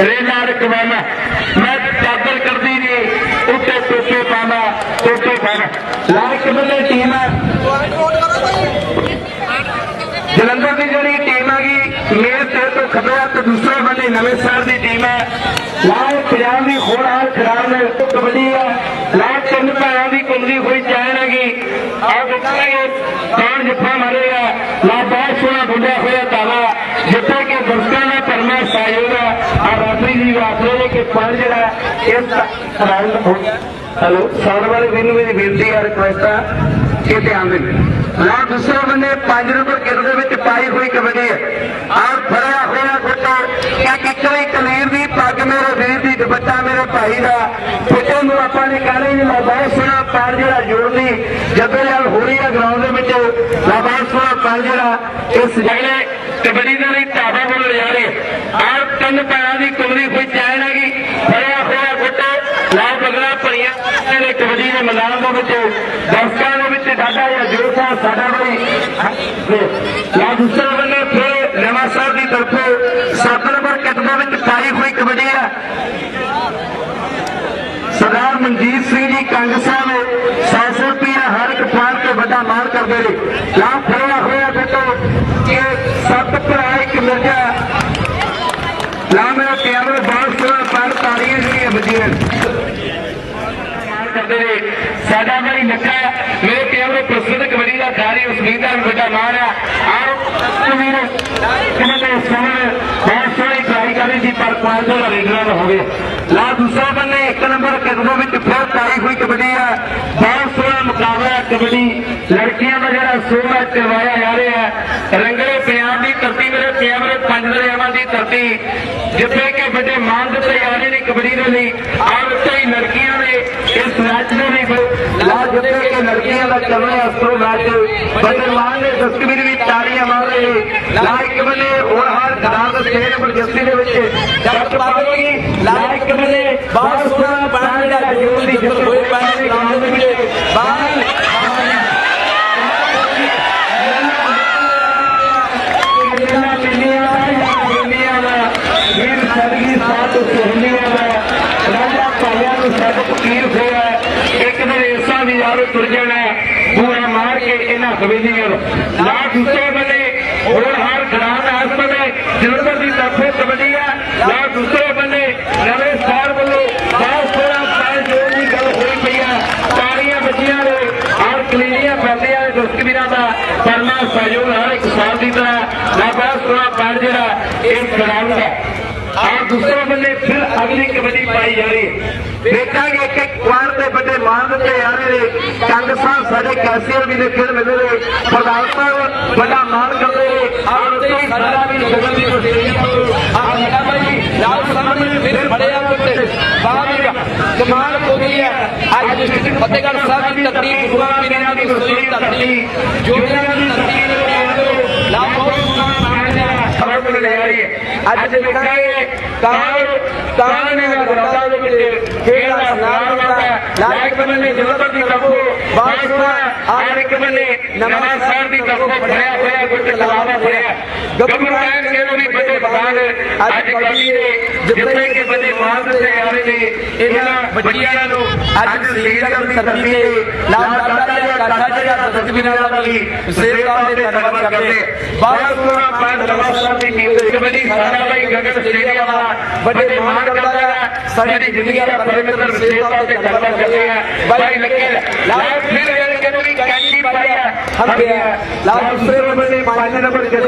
ਰੇਨਾਰ ਕਵਾਲਾ ਮੈਂ ਚਾਦਰ ਕਰਦੀ ਨਹੀਂ, ਉੱਤੇ ਟੋਪੇ ਪਾਣਾ ਟੋਪੇ ਪਾਣਾ ਲਾਇਕ ਬੰਦੇ ਟੀਮ ਹੈ ਜਲੰਧਰ ਦੀ ਜਿਹੜੀ ਟੀਮ ਹੈਗੀ ਮੇਰ ਸਿਰ ਤੋਂ ਖੱਬੇ ਤੇ ਦੂਸਰੇ ਬੰਦੇ ਨਵੇਂ ਸ਼ਹਿਰ ਦੀ ਟੀਮ ਹੈ ਲਾਲ ਪੰਜਾਬ ਦੀ ਹੋਰ ਹਾਲ ਖਰਾਬ ਨੇ, ਕਬੱਡੀ ਹੈ ਲਾਲ ਤਿੰਨ ਭੈਣਾਂ ਦੀ ਕੁੰਡੀ ਹੋਈ ਚੈਨ ਹੈਗੀ ਆ ਦੇਖਾਂਗੇ ਕੌਣ ਜਿੱਥਾ ਮਾਰੇਗਾ ਲਾ ਬਹੁਤ ਸੋਹਣਾ ਬੁੱਢਾ ਹੋਇਆ ਤਾਵਾ ਜਿੱਥੇ ਕਿ ਦਰਸ਼ਕਾਂ ਦਾ ਪਰਮਾ ਸਹਿਯੋਗ ਹੈ ਆ ਰਾਤਰੀ ਜੀ ਵਾਸਤੇ ਨੇ ਕਿ ਪਰ ਜਿਹੜਾ ਇਸ ਰਾਉਂਡ ਹੋ ਹੈਲੋ ਸਾਊਂਡ ਵਾਲੇ ਵੀਰ ਨੂੰ ਮੇਰੀ ਬੇਨਤੀ ਹੈ ਰਿਕੁਐਸਟ ਹੈ ਕਿ ਧਿਆਨ ਦੇਣ। ਨਾ ਦੂਸਰੇ ਬੰਨੇ 5 ਨੰਬਰ ਕਿੱਟ ਦੇ ਵਿੱਚ ਪਾਈ ਹੋਈ ਕਬੱਡੀ ਹੈ ਆਹ ਫੜਿਆ ਹੋਇਆ ਗੁੱਟਾ ਕਿ ਕਿਕਰੀ ਕਲੀਰ ਦੀ ਪੱਗ ਮੇਰੇ ਵੀਰ ਦੀ ਦੁਪੱਟਾ ਮੇਰੇ ਭਾਈ ਦਾ। ਪੁੱਟੇ ਨੂੰ ਆਪਾਂ ਨੇ ਕਹਿਣਾ ਹੀ ਬਹੁਤ ਸੋਹਣਾ ਪੈਰ ਜਿਹੜਾ ਜੋੜਦੀ ਜਦੋਂ ਯਾਰ ਹੋ ਰਹੀ ਹੈ ਗਰਾਊਂਡ ਦੇ ਵਿੱਚ। ਬਹੁਤ ਸੋਹਣਾ ਪੈਰ ਜਿਹੜਾ, ਇਸ ਜਗਲੇ ਕਬੱਡੀ ਦੇ ਲਈ ਧਾਵਾ ਵੱਲ ਜਾ ਰਹੇ। ਆਹ ਤਿੰਨ ਪੈਰਾਂ ਦੀ ਕੁੰਡੀ ਕੋਈ ਚੈਨ ਹੈਗੀ, ਫੜਿਆ ਹੋਇਆ ਗੁੱਟਾ ਲਾਲ ਬਗਲਾ ਭਰੀਆਂ ਨੇ ਕਬੱਡੀ ਦੇ ਮੈਦਾਨ ਦੇ ਵਿੱਚ, ਦਰਸ਼ਕਾਂ ਦੇ ਵਿੱਚ ਸਾਡਾ ਇਹ ਜੋਸ਼ ਸਾਡਾ ਬਈ ਲਾ ਦੂਸਰੇ ਬੰਨੇ ਫਿਰ ਨਵਾਂ ਸਾਹਿਬ ਦੀ ਤਰਫੋਂ ਸੱਤ ਨੰਬਰ ਕਿੱਟ ਵਿੱਚ ਪਾਈ ਹੋਈ ਕਬੱਡੀ ਆ। ਸਰਦਾਰ ਮਨਜੀਤ ਸਿੰਘ ਜੀ ਕੰਗ ਸਾਹਿਬ 100 ਰੁਪਇਆ ਹਰ ਇੱਕ ਫਾਰ ਤੇ ਵੱਡਾ ਮਾਣ ਕਰਦੇ ਨੇ। ਲਾ ਫੜਿਆ ਹੋਇਆ ਬੇਟੋ, ਕਿ ਸੱਤ ਭਰਾ ਇੱਕ ਮਿਰਜਾ। ਲਾ ਮੇਰਾ ਕੈਮਰਾ ਬਹੁਤ ਸੋਹਣਾ ਪਰ ਤਾੜੀਆਂ ਜਿਹੜੀਆਂ ਵੱਜੀਆਂ। ਕਰਦੇ ਨੇ ਸਾਡਾ ਭਾਈ ਲੱਖਾ ਮੇਰੇ ਕੈਮਰੇ ਪ੍ਰਸਿੱਧ ਕਬੱਡੀ ਦਾ ਖਿਡਾਰੀ ਉਸਮੀਤ ਦਾ ਵੱਡਾ ਮਾਣ ਆ ਆਓ ਕਬੀਰ ਕਿਵੇਂ ਦੇ ਸਮੇਂ ਬਹੁਤ ਸੋਹਣੀ ਟਰਾਈ ਕਰੀ ਸੀ, ਪਰ ਪੰਜ ਦਾ ਰੇਡਰਾਂ ਹੋ ਗਏ ਲਾ ਦੂਸਰਾ ਬੰਨੇ, ਇੱਕ ਨੰਬਰ ਕਦਮੋਂ ਵਿੱਚ ਫਿਰ ਤਾਈ ਹੋਈ ਕਬੱਡੀ ਆ। ਬਹੁਤ ਸੋਹਣਾ ਮੁਕਾਬਲਾ ਕਬੱਡੀ। ਲੜਕੀਆਂ ਦਾ ਜਿਹੜਾ ਸੋਹਣਾ ਹੈ, ਕਰਵਾਇਆ ਜਾ ਰਿਹਾ ਹੈ। ਰੰਗਲੇ ਪੰਜਾਬ ਦੀ ਧਰਤੀ ਮੇਰੇ ਕੈਮਰੇ ਪੰਜ ਦਰਿਆਵਾਂ ਦੀ ਧਰਤੀ। ਜਿੱਥੇ ਕਿ ਵੱਡੇ ਮਾਨ ਦਿੱਤੇ ਜਾ ਰਹੇ ਨੇ ਕਬੱਡੀ ਦੇ ਲਈ। ਆਹ ਉੱਤੇ ਲੜਕੀਆਂ ਦੇ ਇਸ ਮੈਚ ਦੇ ਵਿੱਚ ਲਾ ਜਿੱਥੇ ਕਿ ਲੜਕੀਆਂ ਦਾ ਚੱਲ ਰਿਹਾ ਅਸਤਰੋ ਮੈਚ ਵੱਡੇ ਮਾਨ ਦੇ ਤਸਵੀਰ ਵੀ ਤਾੜੀਆਂ ਮਾਰ ਰਹੇ ਨੇ ਲਾ ਇੱਕ ਬੰਨੇ ਹੋਰ ਹਾਲ ਦੇ ਸਟੇਜ ਪਰ ਜੱਸੀ ਦੇ ਵਿੱਚ। ਜੱਟ ਪਾਵੇਗੀ ਲਾ ਇੱਕ ਬੰਨੇ ਸੋਹਣਾ ਬਣਾ ਜਿਹੜਾ ਜੋਰ ਦੀ ਜਿੱਤ ਹੋਏ ਪਏ ਨੇ ਗਰਾਊਂਡ ਦੇ ਵਿੱਚ ਬਾਹਰ ਕਿੰਨਾ ਪਿੰਨੀਆਂ ਦਾ ਪਿੰਨੀਆਂ ਦਾ ਵੀਰ ਸਰਗੀ ਸਾਥ ਸੁਹਨੀਆਂ ਦਾ ਰਾਜਾ ਭਾਲਿਆਂ ਨੂੰ ਸਭ ਫਕੀਰ ਹੋਇਆ ਇੱਕ ਦਿਨ ਇਸਾਂ ਤੁਰ ਜਾਣਾ ਬੂਹਾ ਮਾਰ ਕੇ ਇਹਨਾਂ ਹਵੇਲੀਆਂ ਨੂੰ। ਨਾ ਦੂਸਰੇ ਬੰਨੇ ਹੋਰ ਹਾਰ ਖੜਾਣ ਆਸਪਦੇ ਜਲੰਧਰ ਦੀ ਤਰਫੋਂ ਕਬੱਡੀ ਆ ਨਾ ਦੂਸਰੇ ਬੰਨੇ ਨਵੇਂ ਸਾਰ ਵੱਲੋਂ ਬਹੁਤ ਸੋਹਣਾ ਪੈਰ ਜੋੜ ਦੀ ਗੱਲ ਹੋਈ ਪਈ ਆ ਤਾੜੀਆਂ ਬੱਜੀਆਂ ਨੇ। ਆਰ ਕਲੀਨੀਆਂ ਪੈਂਦੀਆਂ ਨੇ ਦਰਸ਼ਕ ਵੀਰਾਂ ਦਾ ਪਰਮਾ ਸਹਿਯੋਗ ਹਰ ਇੱਕ ਸਾਲ ਦੀ ਤਰ੍ਹਾਂ ਨਾ ਬਹੁਤ ਸੋਹਣਾ ਪੈਰ ਜਿਹੜਾ, ਇਹ ਖੜਾਉਣ ਦਾ ਆਹ ਦੂਸਰੇ ਬੰਨੇ ਫਿਰ ਅਗਲੀ ਕਬੱਡੀ ਪਾਈ ਜਾ ਰਹੀ ਹੈ। ਦੇਖਾਂਗੇ ਇੱਕ ਕੁਆਰ ਦੇ ਵੱਡੇ ਮਾਨ ਦਿੱਤੇ ਜਾ ਰਹੇ ਨੇ। ਕੰਗ ਸਾਹਿਬ ਸਾਡੇ ਕੈਸੀਅਰ ਵੀ ਨੇ ਖੇਡ ਮਿਲੇ ਨੇ। ਪ੍ਰਧਾਨ ਸਾਹਿਬ ਵੱਡਾ ਮਾਨ ਕਰਦੇ ਨੇ। ਉੱਤੇ ਹੀ ਸਾਡਾ ਵੀ ਸ਼ਗਨ ਦੀ ਵਸੇਰੀ ਆਹ ਸਾਡਾ ਭਾਈ ਲਾਲ ਸਾਹਮਣੇ ਫਿਰ ਬੜਿਆ ਉੱਤੇ। ਬਾਹਰ ਕਮਾਲ ਕੋਦੀ ਹੈ। ਅੱਜ ਡਿਸਟ੍ਰਿਕਟ ਫਤਿਹਗੜ੍ਹ ਸਾਹਿਬ ਦੀ ਧਰਤੀ ਗੁਰੂਆਂ ਪੀਰਾਂ ਦੀ ਵਸੇਰੀ ਧਰਤੀ ਜੋਗੀਆਂ ਦੀ ਧਰਤੀ ਦੇ ਲਾਲ ਬਹੁਤ ਹੈ ਖਬਰ ਮਿਲ ਰਹੀ ਹੈ ਅੱਜ ਦੇਖਾਂਗੇ ਕਾਂ ਕਾਂ ਨੇ ਗਰਾਉਂਡਾਂ ਦੇ ਵਿੱਚ ਖੇਡ ਦਾ ਨਾਮ ਹੁੰਦਾ ਲਾਇਕ ਬੰਨੇ ਜਲੰਧਰ ਦੀ ਤਰਫੋਂ ਬਹੁਤ ਸੋਹਣਾ ਆਰ ਇੱਕ ਬੰਨੇ ਨਵਾਂ ਸ਼ਹਿਰ ਦੀ ਤਰਫੋਂ ਫੜਿਆ ਹੋਇਆ ਗੁੱਟ ਕਲਾਵਾ ਫੜਿਆ ਗੱਭਰੂ ਰਹਿਣ ਕੇ ਨੂੰ ਵੀ ਬੜੇ ਬਾਗ ਅੱਜ ਕਬੀ ਦੇ ਜਿੱਥੇ ਕਿ ਬੜੇ ਮਾਨ ਦਿੱਤੇ ਜਾ ਰਹੇ ਨੇ ਇਹਨਾਂ ਬੱਚਿਆਂ ਨੂੰ ਅੱਜ ਸੇਲ ਦੀ ਧਰਤੀ ਤੇ ਲਾਲ ਦਾਦਾ ਜੀ ਕਾਠਾ ਜਿਹੜਾ ਤਸਵੀਰਾਂ ਦਾ ਵੀ ਸੇਵਾ ਦੇ ਧੰਨਵਾਦ ਕਰਦੇ ਬਹੁਤ ਸੋਹਣਾ ਪੰਜ ਨਵਾਂ ਸ਼ਹਿਰ ਦੀ ਗਗਨ ਸਟੇਡੀਅਮ ਦਾ ਦਾ ਪਰਮੇਸ਼ਰ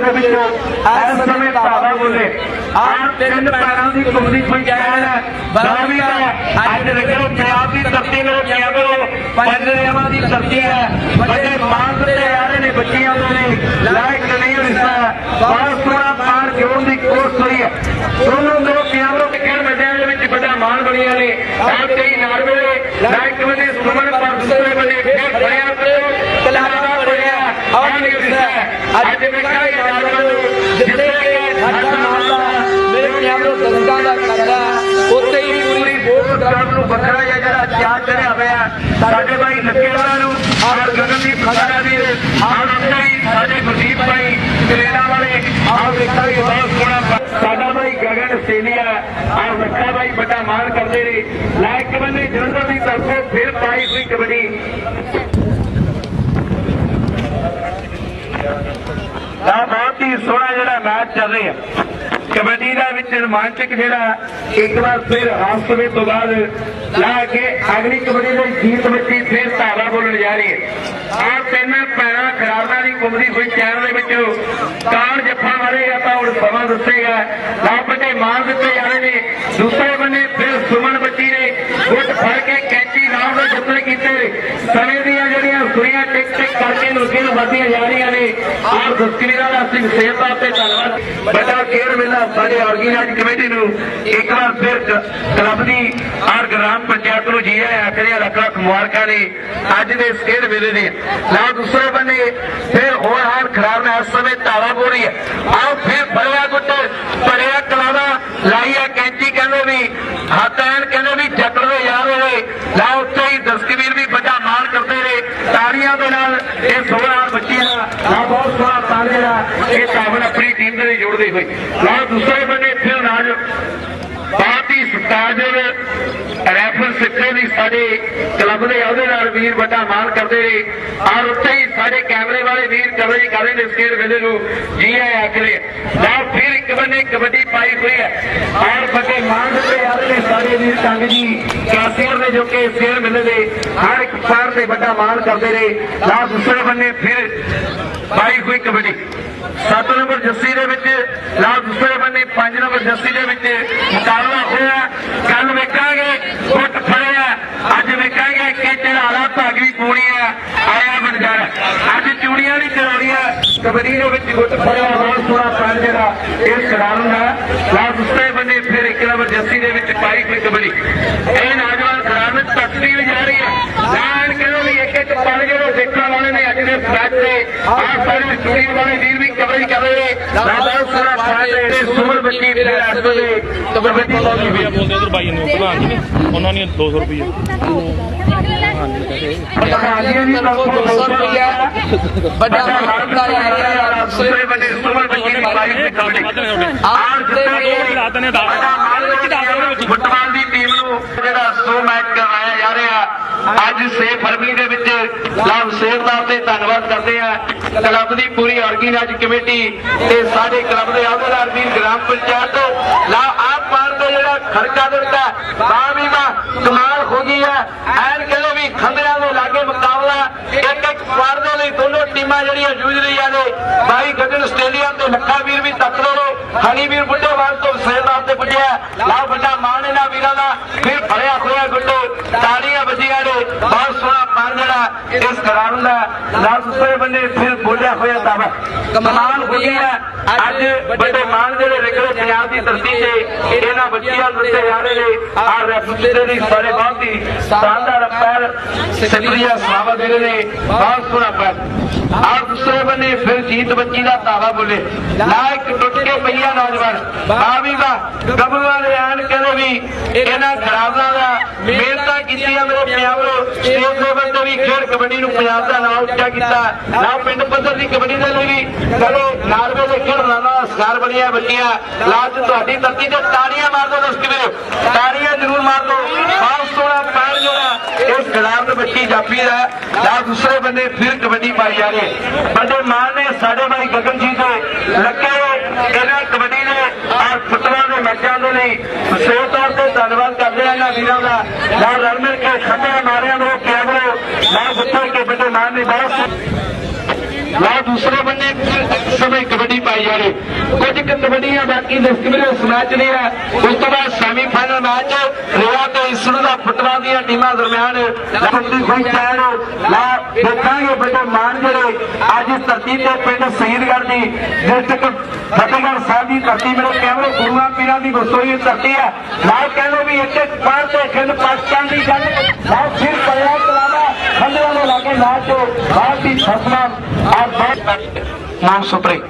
ਸੇਵਾ ਤੇ ਪੰਜਾਬ ਨੂੰ ਕੇਵਲ ਪੰਜ ਰੇਵਾਂ ਦੀ ਧਰਤੀ ਹੈ ਵੱਡੇ ਮਾਨ ਤੇ ਆ ਰਹੇ ਨੇ ਬੱਚੀਆਂ ਦੇ ਨੇ ਲਾਇਕ ਨਹੀਂ ਰਿਸ਼ਤਾ ਬਹੁਤ ਸੋਹਣਾ ਪਾਰ ਜੋੜਨ ਦੀ ਕੋਸ਼ਿਸ਼ ਹੋਈ ਹੈ ਦੋਨੋਂ ਦੋ ਕੇਵਲ ਖੇਡ ਮੈਦਾਨ ਦੇ ਵਿੱਚ ਵੱਡਾ ਮਾਨ ਬਣੀਆਂ ਨੇ ਆਪ ਕਈ ਨਾਰਵੇ ਲਾਇਕ ਬੰਦੇ ਸੁਮਨ ਪਰ ਦੂਸਰੇ ਬੰਦੇ ਫੇਰ ਫੜਿਆ ਤੇ ਕਲਾਵਾ ਫੜਿਆ ਆਹ ਨਹੀਂ ਰਿਸ਼ਤਾ ਅੱਜ ਵੇਖਾਂਗੇ ਨਾਰਵੇ ਨੂੰ ਜਿੱਥੇ ਕਿ ਸਾਡਾ ਮਾਮਲਾ ਮੇਰੇ ਕੇਵਲ ਦਸਤਾਂ ਦਾ ਕਰਦਾ ਉੱਤੇ ਹੀ ਪੂਰੀ ਬੋਕ ਗਰਾਊਂਡ ਨੂੰ ਵੱਖਰਾ ਜਿਹਾ ਜਿਹੜਾ ਤਿਆਰ ਕਰਿਆ ਹੋਇਆ। ਸਾਡੇ ਭਾਈ ਲੱਕੇ ਵਾਲਾ ਨੂੰ, ਆਹ ਗਗਨਦੀਪ ਖੜਾ ਵੀ ਆਹ ਉੱਤੇ ਸਾਡੇ ਗੁਰਦੀਪ ਭਾਈ ਕਲੇਰਾ ਵਾਲੇ, ਆਹ ਵੇਖਾਂਗੇ ਬਹੁਤ ਸੋਹਣਾ ਸਾਡਾ ਭਾਈ ਗਗਨ ਸੇਲੀਆ ਰੱਖਾ ਬਾਈ ਵੱਡਾ ਮਾਣ ਕਰਦੇ ਨੇ। ਲੈ ਇੱਕ ਬੰਦੇ ਜਲੰਧਰ ਦੀ ਤਰਫੋਂ, ਫਿਰ ਪਾਈ ਹੋਈ ਕਬੱਡੀ ਤਾਂ ਬਹੁਤ ਹੀ ਸੋਹਣਾ ਜਿਹੜਾ ਮੈਚ ਚੱਲ ਰਿਹਾ ਕਬੱਡੀ ਦਾ ਵਿੱਚ ਰੋਮਾਂਚਕ ਜਿਹੜਾ ਇੱਕ ਵਾਰ ਫਿਰ ਹਾਸਵੇ ਤੋਂ ਬਾਅਦ ਲਾ ਕੇ ਅਗਲੀ ਕਬੱਡੀ ਦੀ ਜੀਤ ਬੱਚੀ ਫਿਰ ਧਾਰਾ ਬੋਲਣ ਜਾ ਰਹੀ ਹੈ। ਆਹ ਤਿੰਨ ਪੈਰਾਂ ਖਰਾਬਾਂ ਦੀ ਕੁੰਮਦੀ ਹੋਈ ਚੈਨ ਦੇ ਵਿੱਚ ਕਾਣ ਜੱਫਾ ਮਾਰੇਗਾ ਤਾਂ ਹੁਣ ਸਮਾਂ ਦੱਸੇਗਾ। ਲਾ ਬੱਟੇ ਮਾਰ ਦਿੱਤੇ ਜਾ ਰਹੇ ਨੇ। ਦੂਸਰੇ ਬੰਨੇ ਫਿਰ ਸੁਮਨ ਬੱਚੀ ਨੇ ਗੁੱਟ ਫੜ ਕੇ ਕੈਂਚੀ ਨਾਲ ਦੇ ਜੱਫੇ ਕੀਤੇ ਸਮੇਂ ਦੀਆਂ ਜਿਹੜੀਆਂ ਸੂਈਆਂ ਟਿਕ ਟਿਕ ਕਰਕੇ ਜਾ ਰਹੀਆਂ ਨੇ। ਆਰ ਦਸਤਵੀਰਾਂ ਦਾ ਸਿੰਘ ਸੇਵਾ ਤੇ ਧੰਨਵਾਦ। ਵੱਡਾ ਕੇਰ ਮੇਲਾ ਸਾਡੇ ਆਰਗੇਨਾਈਜ਼ ਕਮੇਟੀ ਨੂੰ ਇੱਕ ਵਾਰ ਫਿਰ ਕਲੱਬ ਦੀ ਆਰ ਗ੍ਰਾਮ ਪੰਚਾਇਤ ਨੂੰ ਜੀ ਆਇਆਂ ਕਰਿਆ ਲੱਖ ਲੱਖ ਮੁਬਾਰਕਾਂ ਨੇ। ਅੱਜ ਦੇ ਇਸ ਖੇਡ ਮੇਲੇ ਦੇ ਨਾਲ ਦੂਸਰੇ ਬੰਨੇ ਫਿਰ ਹੋਰ ਹਾਰ ਖਰਾਬ ਨੇ ਇਸ ਸਮੇਂ ਧਾਰਾ ਬੋਰੀ ਹੈ। ਆਓ ਫਿਰ ਫੜਿਆ ਗੁੱਟ ਭਰਿਆ ਕਲਾਵਾ ਲਾਈਆ ਕੈਂਚੀ, ਕਹਿੰਦੇ ਵੀ ਹੱਥ ਐਨ ਕਹਿੰਦੇ ਵੀ ਜੱਟਰ ਦੇ ਯਾਰ ਹੋਏ ਲਾ ਉੱਥੇ ਹੀ ਦਸਕਵੀਰ ਵੀ ਵੱਡਾ ਮਾਣ ਕਰਦੇ ਨੇ ਤਾੜੀਆਂ ਦੇ ਨਾਲ ਇਹ ਸੋਹਣਾ ਬੱਚੀਆਂ ਦਾ ਲਾ ਬਹੁਤ ਸੋਹਣਾ ਤਾਲ ਜਿਹੜਾ ਇਹ ਤਾਵਨ ਆਪਣੀ ਟੀਮ ਦੇ ਲਈ ਜੋੜਦੇ ਹੋਏ ਲਾ ਦੂਸਰੇ ਬਹੁਤ ਹੀ ਸਤਿਕਾਰਯੋਗ ਰੈਫਰ ਸਿੱਖੇ ਦੀ ਸਾਡੇ ਕਲੱਬ ਦੇ ਅਹੁਦੇਦਾਰ ਵੀਰ ਵੱਡਾ ਮਾਣ ਕਰਦੇ ਨੇ। ਔਰ ਉੱਥੇ ਹੀ ਸਾਡੇ ਕੈਮਰੇ ਵਾਲੇ ਵੀਰ ਕਵਰੇਜ ਕਰ ਰਹੇ ਨੇ ਇਸ ਵੇਲੇ ਨੂੰ। ਜੀ ਆਇਆਂ ਆਖਰੇ ਨਾ ਫਿਰ ਇੱਕ ਬੰਨੇ ਕਬੱਡੀ ਪਾਈ ਹੋਈ ਹੈ। ਔਰ ਵੱਡੇ ਮਾਣ ਦਿੱਤੇ ਜਾ ਰਹੇ ਨੇ ਸਾਡੇ ਵੀਰ ਟੰਗ ਜੀ। ਕੈਸੀਅਰ ਨੇ ਜੋ ਕਿ ਇਸ ਵੇਲੇ ਦੇ ਹਰ ਇੱਕ ਪਾਰ ਤੇ ਵੱਡਾ ਮਾਣ ਕਰਦੇ ਨੇ। ਨਾ ਦੂਸਰੇ ਬੰਨੇ ਫਿਰ ਪਾਈ ਹੋਈ ਕਬੱਡੀ। 7 ਨੰਬਰ ਜੱਸੀ ਦੇ ਵਿੱਚ ਲਾ ਦੂਸਰੇ ਬੰਨੇ 5 ਨੰਬਰ ਜੱਸੀ ਦੇ ਵਿੱਚ ਮੁਕਾਬਲਾ ਹੋਇਆ। ਕੱਲ ਵੇਖਾਂਗੇ, ਫੁੱਟ ਫੜਿਆ। ਅੱਜ ਵੇਖਾਂਗੇ ਕਿ ਚੜਾਲਾ ਭਾਗਵੀ ਪੂਣੀ ਆ, ਆਇਆ ਬੰਜਾਰਾ ਅੱਜ ਚੂੜੀਆਂ ਨਹੀਂ ਚੜਾਉਣੀਆਂ ਕਬੱਡੀ ਦੇ ਵਿੱਚ ਗੁੱਟ ਫੜਿਆ ਬਹੁਤ ਸੋਹਣਾ ਪੈਰ ਜਿਹੜਾ ਇਹ ਖਿਡਾਰਨ ਦਾ। ਲਾ ਦੂਸਰੇ ਬੰਨੇ ਫਿਰ ਇੱਕ ਨੰਬਰ ਜੱਸੀ ਦੇ ਵਿੱਚ ਪਾਈ ਕੋਈ ਕਬੱਡੀ। ਇਹ ਨੌਜਵਾਨ ਖਿਡਾਰਨ ਤੱਕਦੀ ਵੀ ਜਾ ਰਹੀ ਹੈ ਲਾਣ ਇੱਕ ਪਲ ਜਿਹੜੇ ਦੇਖਣ ਵਾਲੇ ਨੇ ਅੱਜ ਦੇ ਤੇ ਆਹ ਸਾਰੇ ਚੂੜੀ ਵਾਲੇ ਵੀਰ ਵੀ ਕਵਰੇਜ ਕਰ ਰਹੇ ਨੇ। ਬਹੁਤ ਸੋਹਣਾ ਪੈਰ ਤੇ ਫਿਰ ਅੱਜ ਦੇ ਕਬੱਡੀ ਪਾਉਂਦੀ ਰੁਪਈਆ ਬੋਲਦੇ ਉਧਰ ਬਾਈ ਨੂੰ ਪ੍ਰਧਾਨ ਜੀ ਨੇ। ਉਹਨਾਂ ਨੇ 200 ਰੁਪਈਆ। ਵਿੱਚ ਫੁੱਟਬਾਲ ਦੀ ਟੀਮ ਨੂੰ ਜਿਹੜਾ ਸੋ ਮੈਚ ਕਰਵਾਇਆ ਜਾ ਰਿਹਾ ਅੱਜ 6 ਫਰਵਰੀ ਦੇ ਵਿੱਚ ਲਾਭ ਸੇਵ ਦਾ ਤੇ ਧੰਨਵਾਦ ਕਰਦੇ ਆ ਕਲੱਬ ਦੀ ਪੂਰੀ ਆਰਗੇਨਾਈਜ਼ ਕਮੇਟੀ ਤੇ ਸਾਡੇ ਕਲੱਬ ਦੇ ਅਹੁਦੇਦਾਰ ਵੀ ਗ੍ਰਾਮ ਪੰਚਾਇਤ ਲਾ ਆਪ ਪਾਰ ਤੋਂ ਜਿਹੜਾ ਖਰਚਾ ਦਿੱਤਾ, ਤਾਂ ਕਮਾਲ ਹੋ ਗਈ ਹੈ ਐਨ ਕਹਿੰਦੇ ਵੀ ਖੰਡਿਆਂ ਦੇ ਲਾਗੇ ਮੁਕਾਬਲਾ ਇੱਕ ਇੱਕ ਵਾਰ ਦੇ ਲਈ ਦੋਨੋਂ ਟੀਮਾਂ ਜਿਹੜੀਆਂ ਜੂਝ ਰਹੀਆਂ ਨੇ ਬਾਈ ਗਗਨ ਸਟੇਡੀਅਮ ਤੇ ਲੱਖਾ ਵੀਰ ਵੀ ਤੱਕਦੇ ਨੇ ਹਨੀ ਵੀਰ ਬੁੱਢੇਵਾਲ ਤੋਂ ਸੇਵਾਦਾਰ ਤੇ ਪੁੱਜਿਆ ਲਾ ਵੱਡਾ ਮਾਣ ਇਹਨਾਂ ਵੀਰਾਂ ਦਾ ਫਿਰ ਫੜਿਆ ਹੋਇਆ ਗੁੱਟੋ ਤਾੜੀਆਂ ਵੱਜੀਆਂ ਨੇ ਬਹੁਤ ਸੋਹਣਾ ਪਾਰ ਜਿਹੜਾ ਇਸ ਕਰਾਰੂ ਦਾ। ਨਾਲ ਦੂਸਰੇ ਬੰਨੇ ਫਿਰ ਬੋਲਿਆ ਹੋਇਆ ਦਾਵਾ ਕਮਾਲ ਹੋ ਗਿਆ ਅੱਜ ਵੱਡੇ ਮਾਣ ਜਿਹੜੇ ਰਿਕੜੇ ਪੰਜਾਬ ਦੀ ਧਰਤੀ ਤੇ ਇਹਨਾਂ ਬੱਚਿਆਂ ਨੂੰ ਦਿੱਤੇ ਜਾ ਰਹੇ ਨੇ। ਆ ਰੈਫਰੀ ਦੀ ਸਾਰੇ ਬਹੁਤ ਹੀ ਸ਼ਾਨਦਾਰ ਪੈਰ ਸ਼ੁਕਰੀਆ ਸਲਾਵਾ ਦੇ ਨੇ। ਬਹੁਤ ਸੋਹਣਾ ਪੈਰ। ਆਹ ਦੂਸਰੇ ਬੰਨੇ, ਫਿਰ ਜੀਤ ਬੱਚੀ ਦਾ ਧਾਵਾ ਬੋਲੇ। ਨਾ ਟੁੱਟ ਕੇ ਪਈਆ ਨੌਜਵਾਨ। ਵਾਹ ਵੀ ਵਾਹ ਦੇ ਆਣ ਕਹਿੰਦੇ ਵੀ ਇਹਨਾਂ ਖਰਾਬਾਂ ਦਾ ਮਿਹਨਤਾਂ ਕੀਤੀਆਂ ਮੇਰੇ ਪੰਜਾਬ ਨੂੰ ਸਟੇਟ ਲੈਵਲ ਤੇ ਵੀ ਖੇਡ ਕਬੱਡੀ ਨੂੰ ਪੰਜਾਬ ਦਾ ਨਾਮ ਉੱਚਾ ਕੀਤਾ। ਨਾ ਪਿੰਡ ਪੱਧਰ ਦੀ ਕਬੱਡੀ ਦੇ ਲਈ ਵੀ ਕਦੇ ਨਾਰਵੇ ਦੇ ਖੇਡ ਲਾਣਾ ਦਾ ਸਕਾਰ ਬਣੀਆਂ ਬੱਚੀਆਂ। ਲਾਜ ਤੁਹਾਡੀ ਧਰਤੀ ਤੇ ਤਾੜੀਆਂ ਮਾਰ ਦੋ ਦਸਤ ਵੀਰੋ। ਤਾੜੀਆਂ ਜ਼ਰੂਰ ਮਾਰ ਦੋ ਬਹੁਤ ਸੋਹਣਾ, ਪੈਰ ਜਿਹੜਾ ਇਸ ਬੱਚੀ ਜਾਪੀ ਦਾ ਨਾ ਦੂਸਰੇ ਬੰਨੇ ਫਿਰ ਕਬੱਡੀ ਪਾਈ ਜਾ ਰਹੀ ਹੈ ਵੱਡੇ ਮਾਨ ਨੇ, ਸਾਡੇ ਭਾਈ ਗਗਨ ਜੀ ਦੇ ਲੱਗੇ ਹੋਏ, ਇਹਨਾਂ ਕਬੱਡੀ ਦੇ ਔਰ ਫੁੱਟਬਾਲ ਦੇ ਮੈਚਾਂ ਦੇ ਲਈ ਵਿਸ਼ੇਸ਼ ਤੌਰ ਤੇ ਧੰਨਵਾਦ ਕਰਦੇ ਹਾਂ ਇਹਨਾਂ ਵੀਰਾਂ ਦਾ। ਨਾਲ ਰਲ ਮਿਲ ਕੇ ਖੱਡੇ ਮਾਰਿਆਂ ਨੂੰ ਕੈਮਰੇ ਨਾਲ ਜਿੱਥੇ ਕਿ ਵੱਡੇ ਮਾਨ ਨੇ ਬਹੁਤ ਲਾ ਦੂਸਰੇ ਬੰਨੇ ਸਮੇਂ ਕਬੱਡੀ ਪਾਈ ਜਾ ਰਹੀ। ਕੁਝ ਕਬੱਡੀਆਂ ਬਾਕੀ ਦਸਤਵੀਰ ਮੈਚ ਨੇ ਹੈ ਉਸ ਤੋਂ ਬਾਅਦ ਸੈਮੀ ਫਾਈਨਲ ਮੈਚ ਰੇਵਾ ਤੇ ਇਸਰੂ ਦਾ ਫੁੱਟਬਾਲ ਦੀਆਂ ਟੀਮਾਂ ਦਰਮਿਆਨ। ਲੜਦੀ ਹੋਈ ਚੈਨ ਲਾ ਦੇਖਾਂਗੇ ਵੱਡੇ ਮਾਨ ਜਿਹੜੇ ਅੱਜ ਧਰਤੀ ਤੇ ਪਿੰਡ ਸ਼ਹੀਦਗੜ੍ਹ ਦੀ ਡਿਸਟ੍ਰਿਕਟ ਫਤਿਹਗੜ੍ਹ ਸਾਹਿਬ ਦੀ ਧਰਤੀ ਮੇਰੇ ਕੈਮਰੇ ਗੁਰੂਆਂ ਪੀਰਾਂ ਦੀ ਵਸੋਈ ਧਰਤੀ ਹੈ। ਨਾਲ ਕਹਿੰਦੇ ਵੀ ਇੱਥੇ ਇੱਕ ਪਾਰ ਤੇ ਖਿੰਦ ਪਾਕਿਸਤਾਨ ਦੀ ਗੱਲ ਨਾਲ ਫਿਰ ਪਰਿਆ ਚਲਾਵਾ ਖੰਡਿਆਂ ਦੇ ਲਾਗੇ ਮੈਚ ਬਾਹਰ ਦੀ ਫਸਲਾਂ ਔਰ ਮਾਨ ਸੁਪਰੇ